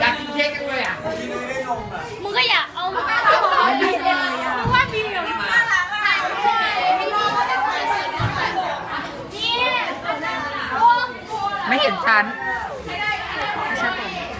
อยากกินเค้กกันเลยอะมึงก็อยากเอามาให้เขากินเลยอะมึงว่ามีเหรอมึงว่าล่ะถ่ายด้วยไม่รู้ว่าจะถ่ยเสร็จเมื่อไหร่นี่โอ้โห ไม่เห็นชั้น ไม่ได้ไม่ได้